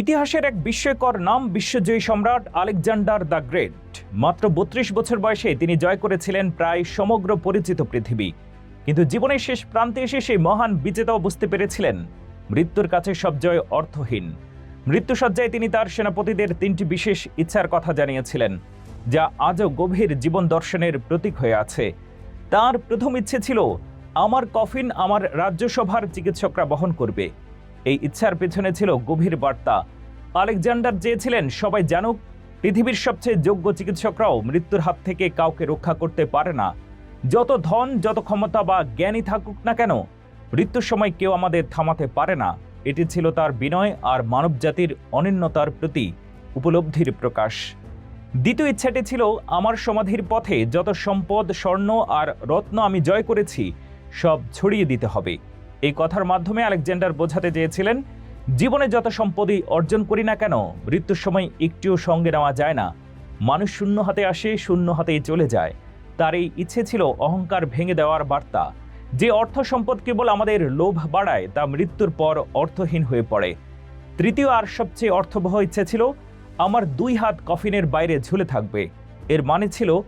ইতিহাসের এক বিস্ময়কর নাম, বিশ্বজয়ী সম্রাট আলেকজান্ডার দ্য গ্রেট। মাত্র বত্রিশ বছর বয়সে তিনি জয় করেছিলেন প্রায় সমগ্র পরিচিত পৃথিবী। কিন্তু জীবনের শেষ প্রান্তে এসে সেই মহান বিজেতাও বুঝতে পেরেছিলেন, মৃত্যুর কাছে সব জয় অর্থহীন। মৃত্যুসজ্জায় তিনি তার সেনাপতিদের তিনটি বিশেষ ইচ্ছার কথা জানিয়েছিলেন, যা আজও গভীর জীবন দর্শনের প্রতীক হয়ে আছে। তার প্রথম ইচ্ছে ছিল, আমার কফিন আমার রাজ্যসভার চিকিৎসকরা বহন করবে। এই ইচ্ছার পেছনে ছিল গভীর বার্তা। আলেকজান্ডার চেয়েছিলেন, সবাই জানুক, পৃথিবীর সবচেয়ে যোগ্য চিকিৎসকরাও মৃত্যুর হাত থেকে কাউকে রক্ষা করতে পারে না। যত ধন, যত ক্ষমতা বা জ্ঞানী থাকুক না কেন, মৃত্যুর সময় কেউ আমাদের থামাতে পারে না। এটি ছিল তার বিনয় আর মানবজাতির অনন্যতার প্রতি উপলব্ধির প্রকাশ। দ্বিতীয় ইচ্ছাটি ছিল, আমার সমাধির পথে যত সম্পদ, স্বর্ণ আর রত্ন আমি জয় করেছি, সব ছড়িয়ে দিতে হবে। এই কথার মাধ্যমে আলেকজান্ডার বোঝাতে চেয়েছিলেন, জীবনে যত সম্পদই অর্জন করি না কেন, মৃত্যুর সময় একটিও সঙ্গে নেওয়া যায় না। মানুষ শূন্য হাতে আসে, শূন্য হাতেই চলে যায়। তার এই ইচ্ছে ছিল অহংকার ভেঙে দেওয়ার বার্তা। যে অর্থ সম্পদ কেবল আমাদের লোভ বাড়ায়, তা মৃত্যুর পর অর্থহীন হয়ে পড়ে। তৃতীয় আর সবচেয়ে অর্থবহ ইচ্ছে ছিল, আমার দুই হাত কফিনের বাইরে ঝুলে থাকবে। এর মানে ছিল,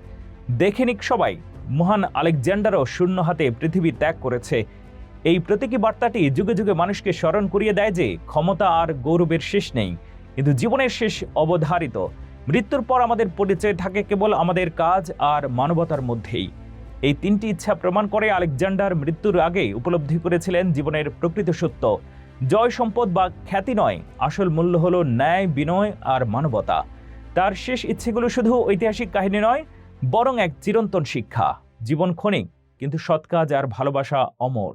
দেখে নিক সবাই, মহান আলেকজান্ডারও শূন্য হাতে পৃথিবী ত্যাগ করেছে। এই প্রতীকী বার্তাটি যুগে যুগে মানুষকে স্মরণ করিয়ে দেয় যে ক্ষমতা আর গৌরবের শেষ নেই, কিন্তু জীবনের শেষ অবধারিত। মৃত্যুর পর আমাদের পরিচয় থাকে কেবল আমাদের কাজ আর মানবতার মধ্যেই। এই তিনটি ইচ্ছা প্রমাণ করে আলেকজান্ডার মৃত্যুর আগে উপলব্ধি করেছিলেন জীবনের প্রকৃত সত্য। জয় সম্পদ বা খ্যাতি নয়, আসল মূল্য হল ন্যায়, বিনয় আর মানবতা। তার শেষ ইচ্ছেগুলো শুধু ঐতিহাসিক কাহিনী নয়, বরং এক চিরন্তন শিক্ষা। জীবন ক্ষণিক, কিন্তু সৎকাজ আর ভালোবাসা অমর।